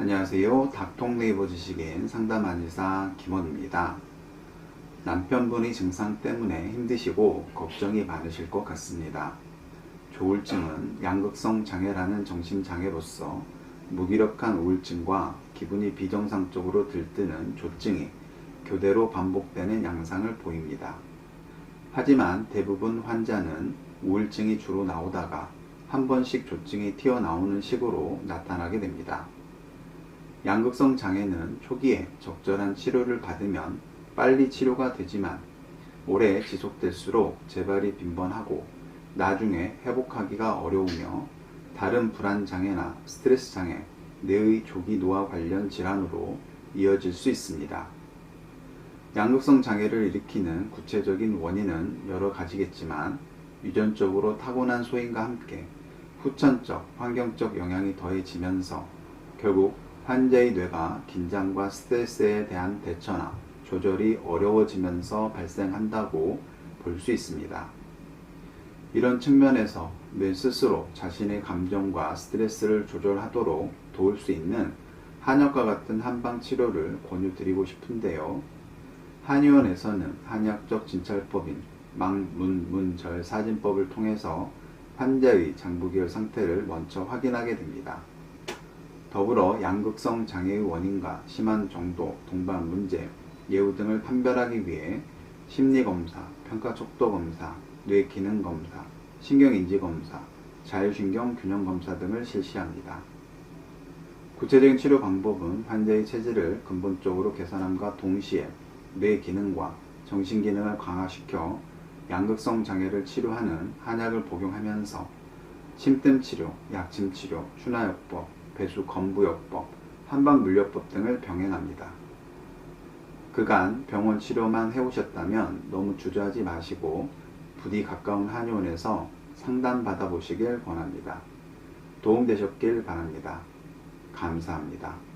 안녕하세요. 닥통 네이버 지식인 상담한의사 김원입니다. 남편분의 증상 때문에 힘드시고 걱정이 많으실 것 같습니다. 조울증은 양극성 장애라는 정신장애로서 무기력한 우울증과 기분이 비정상적으로 들뜨는 조증이 교대로 반복되는 양상을 보입니다. 하지만 대부분 환자는 우울증이 주로 나오다가 한 번씩 조증이 튀어나오는 식으로 나타나게 됩니다. 양극성 장애는 초기에 적절한 치료를 받으면 빨리 치료가 되지만 오래 지속될수록 재발이 빈번하고 나중에 회복하기가 어려우며 다른 불안 장애나 스트레스 장애, 뇌의 조기 노화 관련 질환으로 이어질 수 있습니다. 양극성 장애를 일으키는 구체적인 원인은 여러 가지겠지만 유전적으로 타고난 소인과 함께 후천적, 환경적 영향이 더해지면서 결국 환자의 뇌가 긴장과 스트레스에 대한 대처나 조절이 어려워지면서 발생한다고 볼 수 있습니다. 이런 측면에서 뇌 스스로 자신의 감정과 스트레스를 조절하도록 도울 수 있는 한약과 같은 한방 치료를 권유드리고 싶은데요. 한의원에서는 한약적 진찰법인 망문문절 사진법을 통해서 환자의 장부기열 상태를 먼저 확인하게 됩니다. 더불어 양극성 장애의 원인과 심한 정도, 동반 문제, 예후 등을 판별하기 위해 심리검사, 평가척도검사, 뇌기능검사, 신경인지검사, 자율신경 균형검사 등을 실시합니다. 구체적인 치료 방법은 환자의 체질을 근본적으로 개선함과 동시에 뇌 기능과 정신 기능을 강화시켜 양극성 장애를 치료하는 한약을 복용하면서 침뜸 치료, 약침 치료, 추나요법, 배수 건부요법, 한방물려법 등을 병행합니다. 그간 병원 치료만 해오셨다면 너무 주저하지 마시고 부디 가까운 한의원에서 상담 받아 보시길 권합니다. 도움되셨길 바랍니다. 감사합니다.